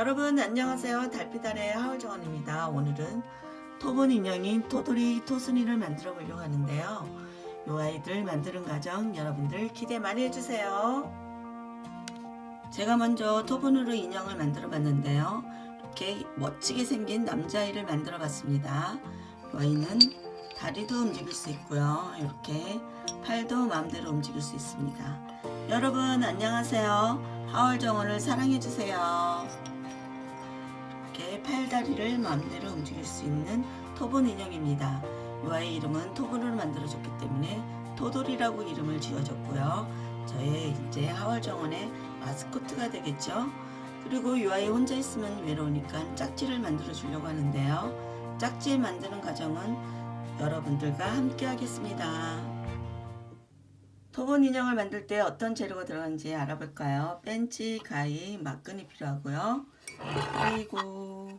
여러분 안녕하세요. 달빛아래 하울정원입니다. 오늘은 토본 인형인 토돌이 토순이를 만들어 보려고 하는데요. 이 아이들 만드는 과정 여러분들 기대 많이 해주세요. 제가 먼저 토본으로 인형을 만들어 봤는데요. 이렇게 멋지게 생긴 남자아이를 만들어 봤습니다. 이 아이는 다리도 움직일 수 있고요. 이렇게 팔도 마음대로 움직일 수 있습니다. 여러분 안녕하세요. 하울정원을 사랑해주세요. 이렇게 팔다리를 마음대로 움직일 수 있는 토본 인형입니다. 이 아이 이름은 토본으로 만들어졌기 때문에 토돌이라고 이름을 지어줬고요. 저의 이제 하월정원의 마스코트가 되겠죠. 그리고 이 아이 혼자 있으면 외로우니까 짝지를 만들어 주려고 하는데요. 짝지 만드는 과정은 여러분들과 함께 하겠습니다. 토본 인형을 만들 때 어떤 재료가 들어가는지 알아볼까요? 벤치, 가위, 막근이 필요하고요. 그리고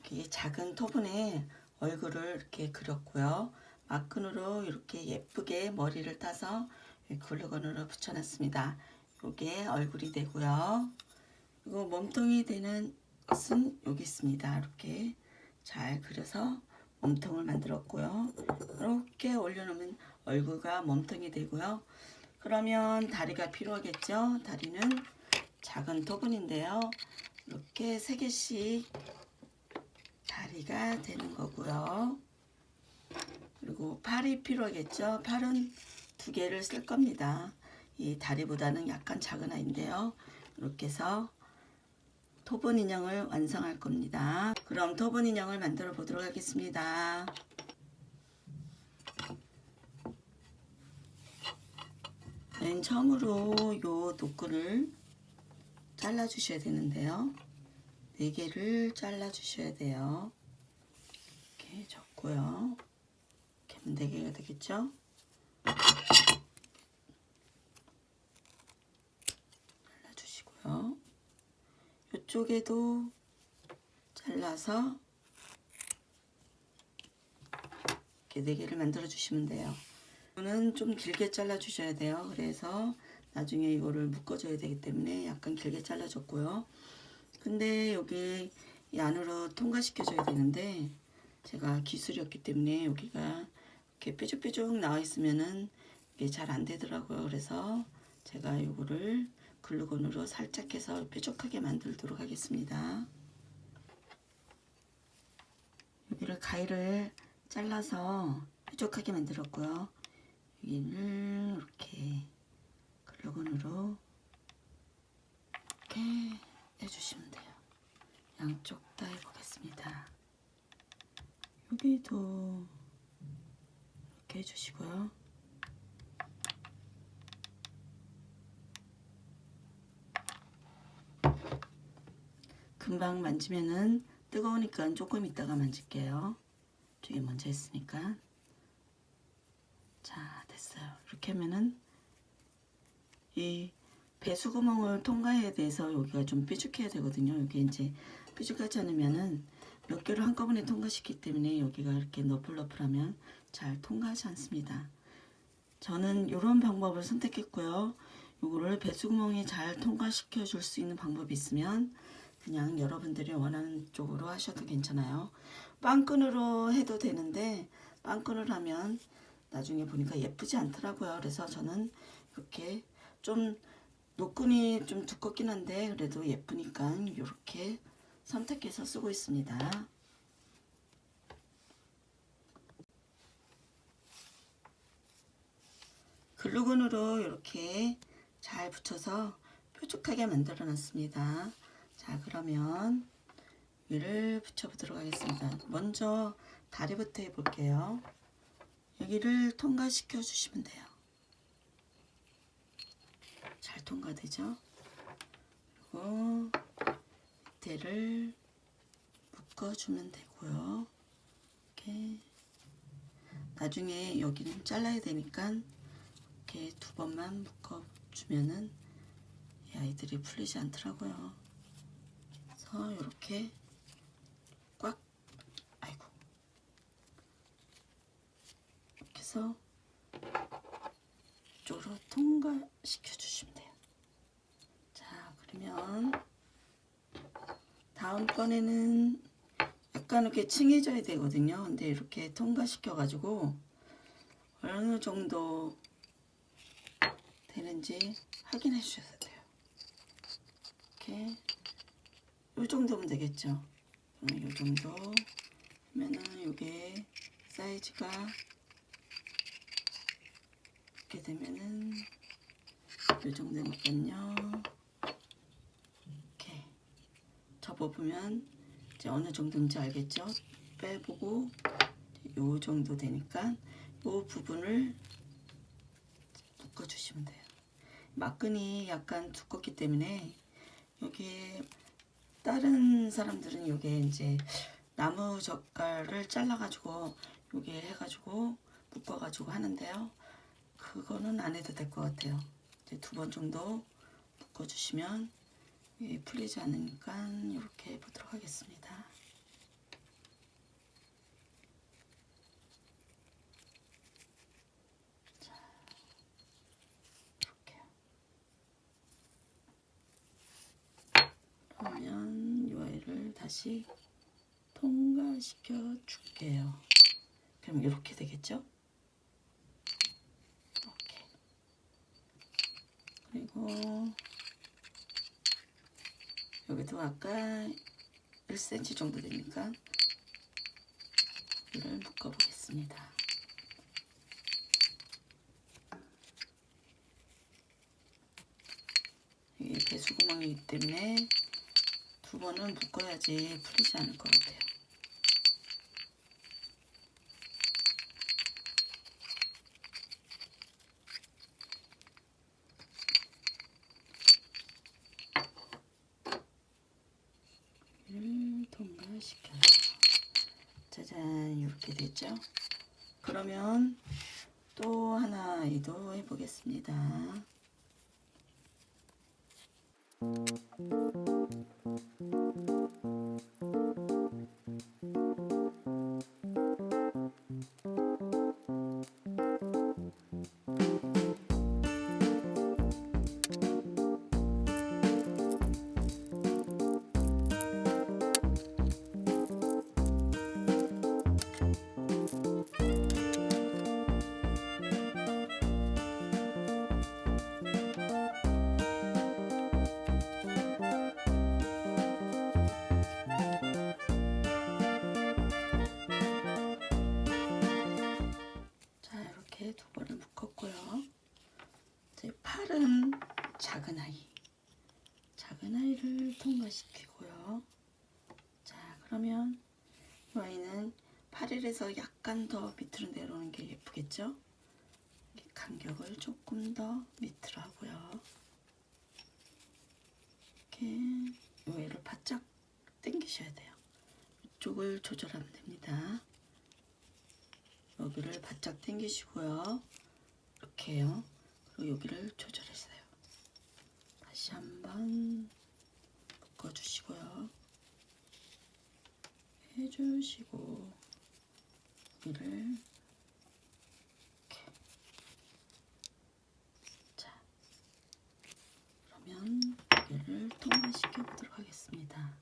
이렇게 작은 토본에 얼굴을 이렇게 그렸고요. 마끈으로 이렇게 예쁘게 머리를 따서 글루건으로 붙여놨습니다. 이게 얼굴이 되고요. 그리고 몸통이 되는 것은 여기 있습니다. 이렇게 잘 그려서 몸통을 만들었고요. 이렇게 올려놓으면 얼굴과 몸통이 되고요. 그러면 다리가 필요하겠죠? 다리는 작은 토분인데요. 이렇게 세 개씩 다리가 되는 거고요. 그리고 팔이 필요하겠죠? 팔은 두 개를 쓸 겁니다. 이 다리보다는 약간 작은 아이인데요. 이렇게 해서 토본 인형을 완성할 겁니다. 그럼 토본 인형을 만들어 보도록 하겠습니다. 맨 처음으로 요 노끈을 잘라 주셔야 되는데요. 네 개를 잘라 주셔야 돼요. 이렇게 접고요. 이렇게 하면 네 개가 되겠죠? 잘라 주시고요. 이쪽에도 잘라서 이렇게 네 개를 만들어 주시면 돼요. 이거는 좀 길게 잘라 주셔야 돼요. 그래서 나중에 이거를 묶어줘야 되기 때문에 약간 길게 잘라줬고요. 근데 여기 이 안으로 통과시켜줘야 되는데 제가 기술이 없기 때문에 여기가 이렇게 뾰족뾰족 나와 있으면은 이게 잘 안 되더라고요. 그래서 제가 이거를 글루건으로 살짝 해서 뾰족하게 만들도록 하겠습니다. 여기를 가위를 잘라서 뾰족하게 만들었고요. 여기를 이렇게 글루건으로 이렇게 해주시면 돼요. 양쪽 다 해보겠습니다. 여기도 이렇게 해주시고요. 금방 만지면은 뜨거우니까 조금 있다가 만질게요. 저게 먼저 했으니까. 자, 됐어요. 이렇게 하면은 이 배수구멍을 통과해야 돼서 여기가 좀 뾰족해야 되거든요. 여기 이제 뾰족하지 않으면은 몇 개를 한꺼번에 통과시키기 때문에 여기가 이렇게 너플너플하면 잘 통과하지 않습니다. 저는 이런 방법을 선택했고요. 요거를 배수구멍에 잘 통과시켜 줄 수 있는 방법이 있으면 그냥 여러분들이 원하는 쪽으로 하셔도 괜찮아요. 빵끈으로 해도 되는데 빵끈을 하면 나중에 보니까 예쁘지 않더라고요. 그래서 저는 이렇게 좀 노끈이 좀 두껍긴 한데 그래도 예쁘니까 이렇게 선택해서 쓰고 있습니다. 글루건으로 이렇게 잘 붙여서 뾰족하게 만들어 놨습니다. 자 그러면 위를 붙여 보도록 하겠습니다. 먼저 다리부터 해볼게요. 여기를 통과시켜 주시면 돼요. 잘 통과되죠? 그리고 밑에를 묶어주면 되고요. 이렇게 나중에 여기는 잘라야 되니까 이렇게 두 번만 묶어주면은 이 아이들이 풀리지 않더라고요. 그래서 이렇게 꽉 아이고 이렇게 해서 이쪽으로 통과시켜 주시면 돼요. 자, 그러면 다음 번에는 약간 이렇게 층해져야 되거든요. 근데 이렇게 통과시켜 가지고 어느 정도 되는지 확인해 주셔야 돼요. 이렇게 요 정도면 되겠죠. 그러면 요 정도 하면은 요게 사이즈가 이렇게 되면은 요 정도니까요. 이렇게 접어보면 이제 어느 정도인지 알겠죠? 빼보고 요 정도 되니까 요 부분을 묶어주시면 돼요. 막근이 약간 두껍기 때문에 여기 다른 사람들은 요게 이제 나무 젓갈을 잘라가지고 요게 해가지고 묶어가지고 하는데요. 그거는 안 해도 될 것 같아요. 이제 두 번 정도 묶어주시면 풀리지 않으니까 이렇게 해보도록 하겠습니다. 그러면 이 아이를 다시 통과시켜 줄게요. 그럼 이렇게 되겠죠? 이렇게. 그리고 여기도 아까 1cm 정도 되니까 이를 묶어 보겠습니다. 이게 배수구멍이기 때문에 두 번은 묶어야지 풀리지 않을 것 같아요. 팔은 작은 아이, 작은 아이를 통과시키고요. 자 그러면 이 아이는 8일에서 약간 더 밑으로 내려오는 게 예쁘겠죠? 간격을 조금 더 밑으로 하고요. 이렇게 이 아이를 바짝 당기셔야 돼요. 이쪽을 조절하면 됩니다. 여기를 바짝 당기시고요. 이렇게요. 여기를 조절했어요. 다시 한번 묶어주시고요. 해주시고 여기를 이렇게 자 그러면 여기를 통과시켜 보도록 하겠습니다.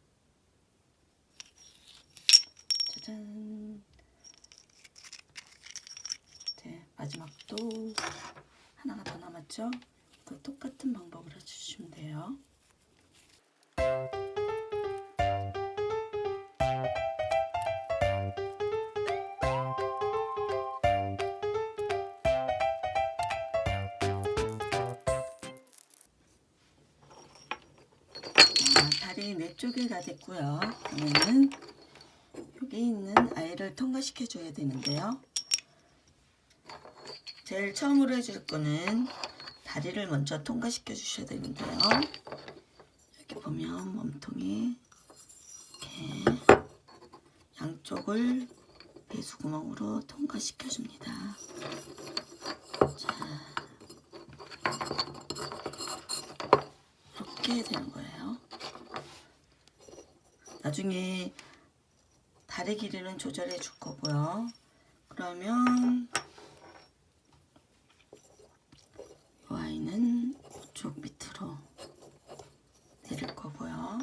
짜잔 이제 마지막도 또 똑같은 방법을 해주시면 돼요. 자, 다리 네 쪽이 다 됐고요. 그러면은 여기 있는 아이를 통과시켜 줘야 되는데요. 제일 처음으로 해줄 거는 다리를 먼저 통과시켜 주셔야 되는데요. 여기 보면 몸통이 이렇게 양쪽을 배수구멍으로 통과시켜 줍니다. 자, 이렇게 되는 거예요. 나중에 다리 길이는 조절해 줄 거고요. 그러면 이 아이는 이쪽 밑으로 내릴 거고요.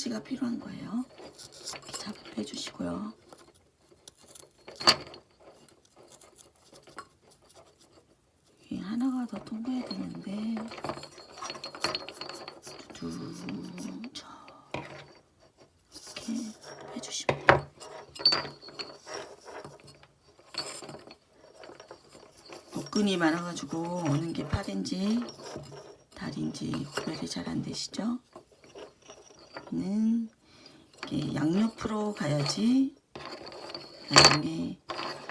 벤치가 필요한 거예요. 잡아 빼주시고요. 이 하나가 더 통과해야 되는데 두저 이렇게 빼주시면 돼요. 복근이 많아가지고 어느 게 팔인지 다리인지 구별이 잘 안 되시죠? 는 이게 양옆으로 가야지 나중에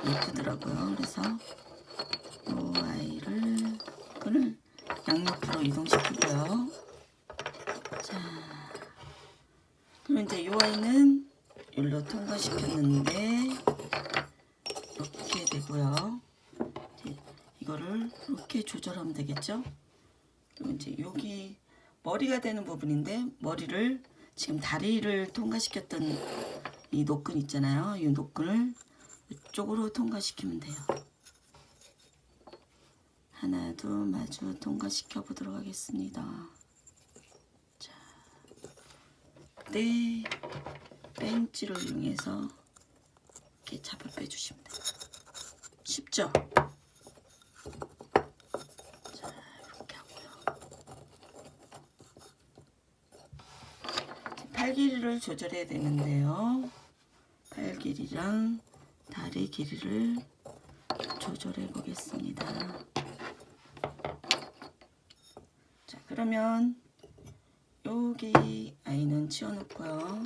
예쁘더라고요. 그래서 이 아이를 끈을 양옆으로 이동시키고요. 자, 그럼 이제 이 아이는 여기로 통과시켰는데 이렇게 되고요. 이거를 이렇게 조절하면 되겠죠? 그리고 이제 여기 머리가 되는 부분인데 머리를 지금 다리를 통과시켰던 이 노끈 있잖아요. 이 노끈을 이쪽으로 통과시키면 돼요. 하나, 둘, 마주 통과시켜 보도록 하겠습니다. 자, 네, 벤치를 이용해서 이렇게 잡아 빼주시면 돼요. 쉽죠? 자, 이렇게 하고요. 팔 길이를 조절해야 되는데요. 팔 길이랑 다리 길이를 조절해 보겠습니다. 자, 그러면 여기 아이는 치워놓고요.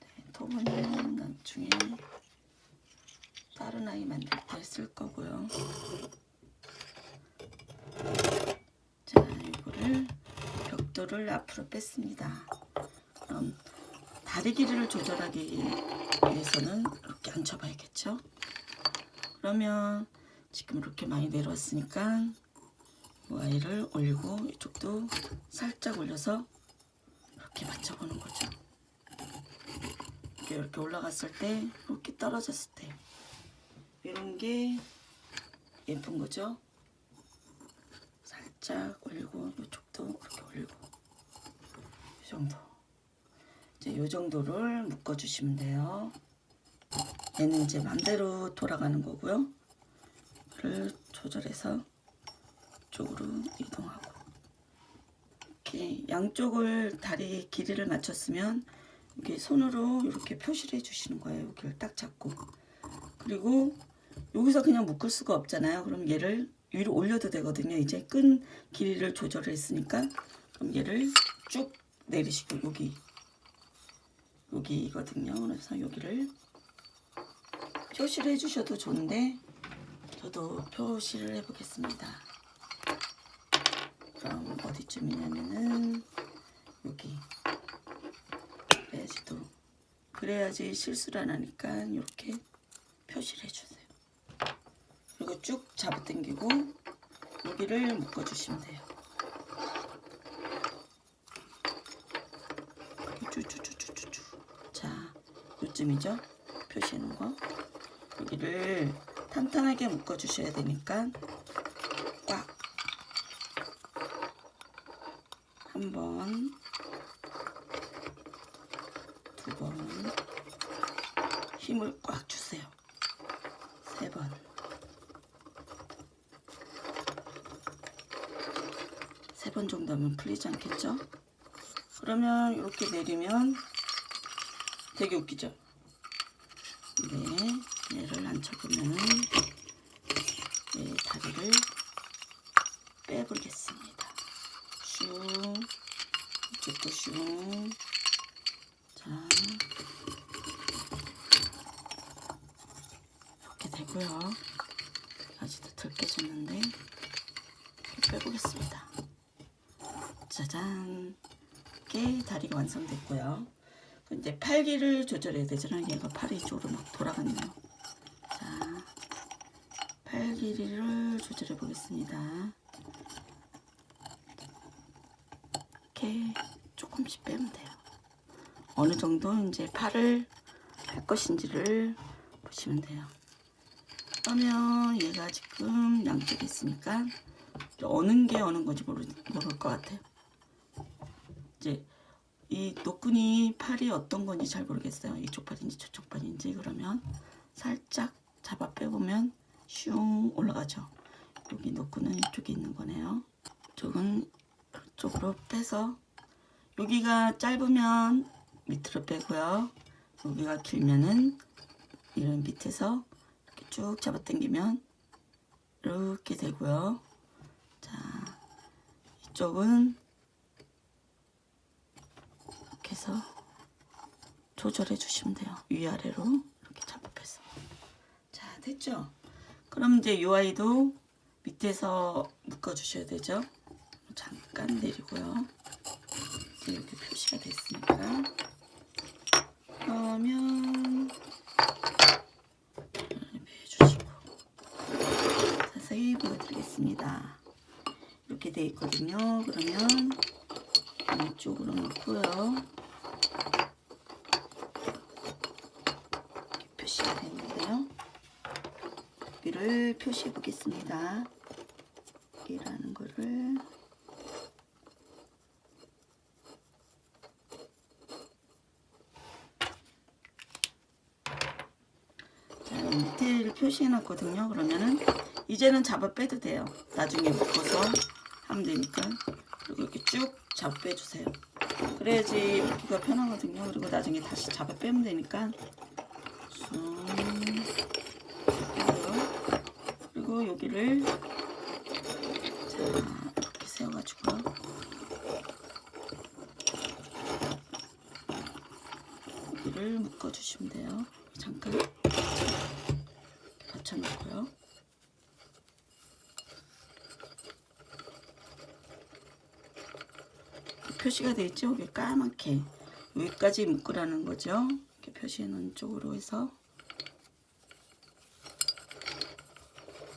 네, 토분은 나중에 다른 아이 만들 때 쓸 거고요. 자, 이거를 벽돌을 앞으로 뺐습니다. 그럼 다리 길이를 조절하기 위해서는 이렇게 앉혀봐야겠죠? 그러면 지금 이렇게 많이 내려왔으니까 이 아이를 올리고 이쪽도 살짝 올려서 이렇게 맞춰보는 거죠. 이렇게, 이렇게 올라갔을 때 이렇게 떨어졌을 때 이런 게 예쁜 거죠. 살짝 올리고 이쪽도 이렇게 올리고 이 정도 이제 이 정도를 묶어 주시면 돼요. 얘는 이제 맘대로 돌아가는 거고요. 를 조절해서 쪽으로 이동하고 이렇게 양쪽을 다리 길이를 맞췄으면 이렇게 손으로 이렇게 표시를 해주시는 거예요. 여기를 딱 잡고 그리고 여기서 그냥 묶을 수가 없잖아요. 그럼 얘를 위로 올려도 되거든요. 이제 끈 길이를 조절을 했으니까 그럼 얘를 쭉 내리시고 여기 여기거든요. 그래서 여기를 표시를 해주셔도 좋은데 저도 표시를 해보겠습니다. 그럼 어디쯤이냐면은 여기 그래야지 또 그래야지 실수를 안 하니까 이렇게 표시를 해주세요. 그리고 쭉 잡아당기고 여기를 묶어주시면 돼요. 요쯤이죠? 표시하는 거. 여기를 탄탄하게 묶어주셔야 되니까 꽉. 한 번, 두 번, 힘을 꽉 주세요. 세 번. 세 번 정도 하면 풀리지 않겠죠? 그러면 이렇게 내리면 되게 웃기죠? 네, 앉혀보면은 네, 다리를 빼보겠습니다. 슝, 이쪽도 슝. 자, 이렇게 되고요. 아직도 덜 깨 졌는데 이렇게 빼보겠습니다. 짜잔. 이렇게 다리가 완성됐고요. 이제 팔 길이를 조절해야 되잖아요. 얘가 팔이 이쪽으로 막 돌아갔네요. 길이를 조절해 보겠습니다. 이렇게 조금씩 빼면 돼요. 어느 정도 이제 팔을 할 것인지를 보시면 돼요. 그러면 얘가 지금 양쪽에 있으니까 어느 게 어느 건지 모르, 모를 것 같아요. 이제 이 노끈이 팔이 어떤 건지 잘 모르겠어요. 이쪽 팔인지 저쪽 팔인지 그러면 살짝 잡아 빼보면 슝 올라가죠. 여기 노끈은 이쪽에 있는 거네요. 이쪽은 이쪽으로 빼서 여기가 짧으면 밑으로 빼고요. 여기가 길면은 이런 밑에서 이렇게 쭉 잡아 당기면 이렇게 되고요. 자, 이쪽은 이렇게 해서 조절해 주시면 돼요. 위아래로 이렇게 잡아 빼서. 자, 됐죠? 그럼 이제 이 아이도 밑에서 묶어 주셔야 되죠? 잠깐 내리고요. 이제 이렇게 표시가 됐으니까 그러면 해주시고 자세히 보여드리겠습니다. 이렇게 돼 있거든요. 그러면 이쪽으로 놓고요. 이렇게 표시가 됐는데요. 여기를 표시해 보겠습니다. 여기라는 거를 자, 밑에를 표시해 놨거든요. 그러면은 이제는 잡아 빼도 돼요. 나중에 묶어서 하면 되니까. 그리고 이렇게 쭉 잡아 빼주세요. 그래야지 묶기가 편하거든요. 그리고 나중에 다시 잡아 빼면 되니까. 쑥 빼고요. 그리고 여기를 자 이렇게 세워가지고요. 여기를 묶어주시면 돼요. 잠깐. 받쳐놓고요. 표시가 되어 있죠? 여기 까맣게 여기까지 묶으라는 거죠. 이렇게 표시해 놓은 쪽으로 해서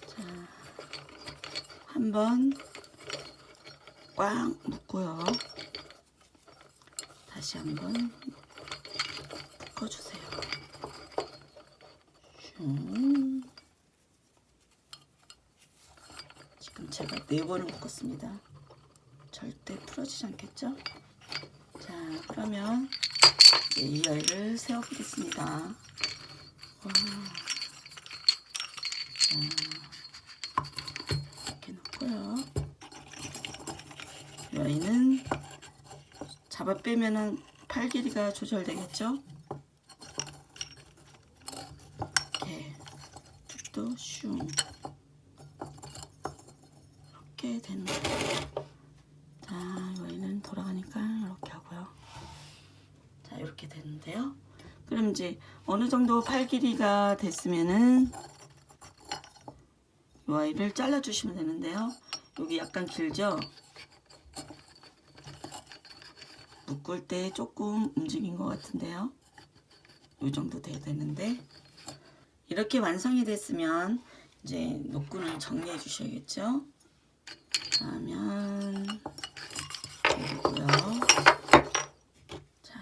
자 한번 꽉 묶고요. 다시 한번 묶어주세요. 슝. 지금 제가 네 번을 묶었습니다. 절대 풀어지지 않겠죠? 자, 그러면 이제 이 아이를 세워보겠습니다. 와. 자, 이렇게 놓고요. 이 아이는 잡아 빼면은 팔 길이가 조절되겠죠? 이렇게 쭉도 슝 이렇게 되는 거예요. 자, 여기는 돌아가니까 이렇게 하고요. 자, 이렇게 되는데요. 그럼 이제 어느 정도 팔 길이가 됐으면은 이 아이를 잘라 주시면 되는데요. 여기 약간 길죠? 묶을 때 조금 움직인 것 같은데요. 이 정도 돼야 되는데 이렇게 완성이 됐으면 이제 노끈을 정리해 주셔야겠죠. 그러면 그리고요. 자,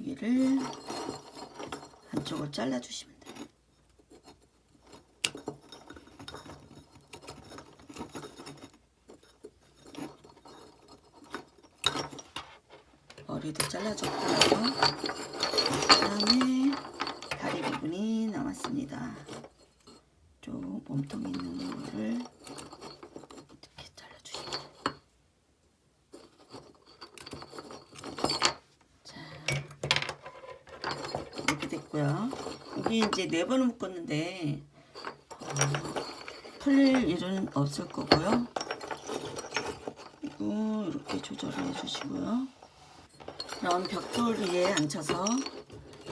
여기를 한쪽을 잘라 주시면 돼요. 머리도 잘라줬고요. 그 다음에 다리 부분이 남았습니다. 쪽 몸통 있는 부분을 이렇게 잘라주시면. 자, 이렇게 됐고요. 여기 이제 네 번을 묶었는데 어, 풀릴 일은 없을 거고요. 그리고 이렇게 조절을 해주시고요. 그럼 벽돌 위에 앉혀서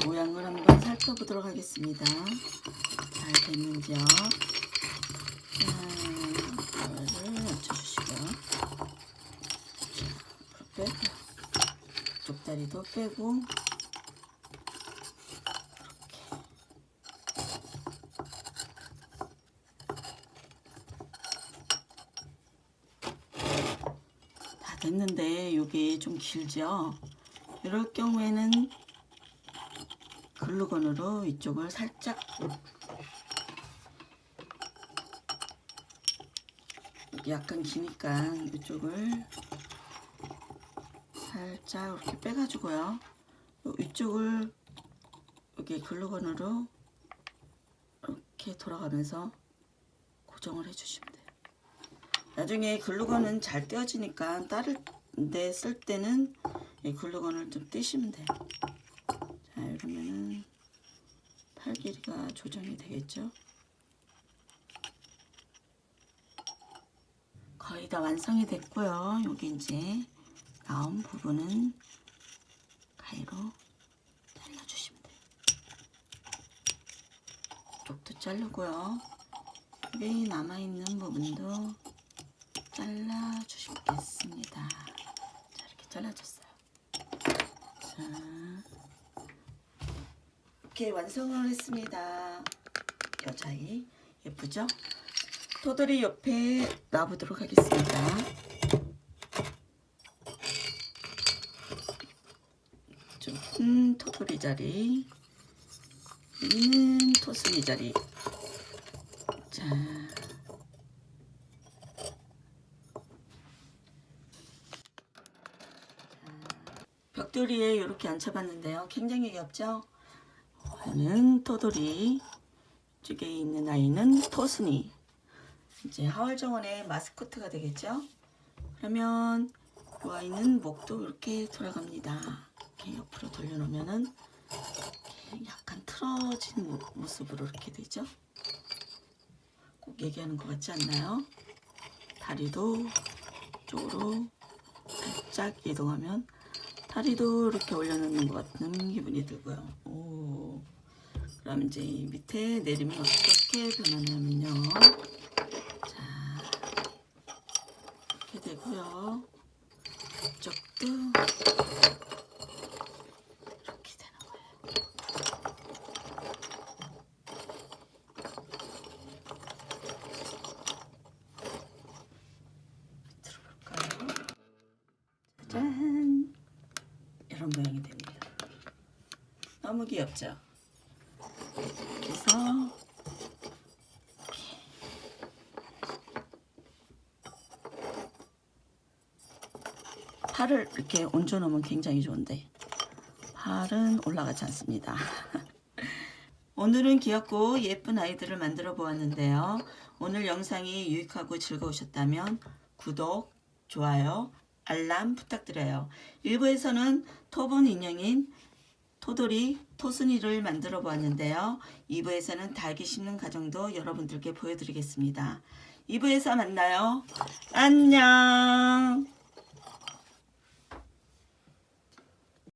모양을 한번 살펴보도록 하겠습니다. 잘 됐는지요? 자, 이거를 맞춰주시고요. 자, 빼고, 쪽다리도 빼고, 다 됐는데 이게 좀 길죠? 이럴 경우에는 글루건으로 이쪽을 살짝 약간 기니까 이쪽을 살짝 이렇게 빼가지고요. 요 위쪽을 여기 글루건으로 이렇게 돌아가면서 고정을 해주시면 돼요. 나중에 글루건은 잘 떼어지니까 다른 데 쓸 때는 이 글루건을 좀 떼시면 돼요. 자 이러면은 팔 길이가 조정이 되겠죠. 거의 다 완성이 됐고요. 여기 이제 나온 부분은 가위로 잘라주시면 돼요. 쪽도 자르고요. 여기 남아있는 부분도 잘라주시면 됐습니다. 자, 이렇게 잘라줬어요. 자, 이렇게 완성을 했습니다. 여자이 예쁘죠? 토돌이 옆에 놔보도록 하겠습니다. 좀 토돌이 자리, 여기는 토순이 자리. 자, 벽돌이에 이렇게 앉혀봤는데요. 굉장히 귀엽죠? 얘는 토돌이, 쪽에 있는 아이는 토순이. 이제 하월정원의 마스코트가 되겠죠? 그러면 이 아이는 목도 이렇게 돌아갑니다. 이렇게 옆으로 돌려놓으면은 약간 틀어진 모- 모습으로 이렇게 되죠? 꼭 얘기하는 것 같지 않나요? 다리도 쪽으로 살짝 이동하면 다리도 이렇게 올려놓는 것 같은 기분이 들고요. 오. 그럼 이제 이 밑에 내리면 어떻게 변하냐면요. 자, 이렇게 되고요. 이쪽도 이렇게 되는 거예요. 밑으로 볼까요? 짜잔! 이런 모양이 됩니다. 너무 귀엽죠? 그래서 팔을 이렇게 얹어 놓으면 굉장히 좋은데 팔은 올라가지 않습니다. 오늘은 귀엽고 예쁜 아이들을 만들어 보았는데요. 오늘 영상이 유익하고 즐거우셨다면 구독, 좋아요, 알람 부탁드려요. 일부에서는 토본 인형인 토돌이, 토순이를 만들어 보았는데요. 2부에서는 닭이 씹는 과정도 여러분들께 보여드리겠습니다. 2부에서 만나요. 안녕!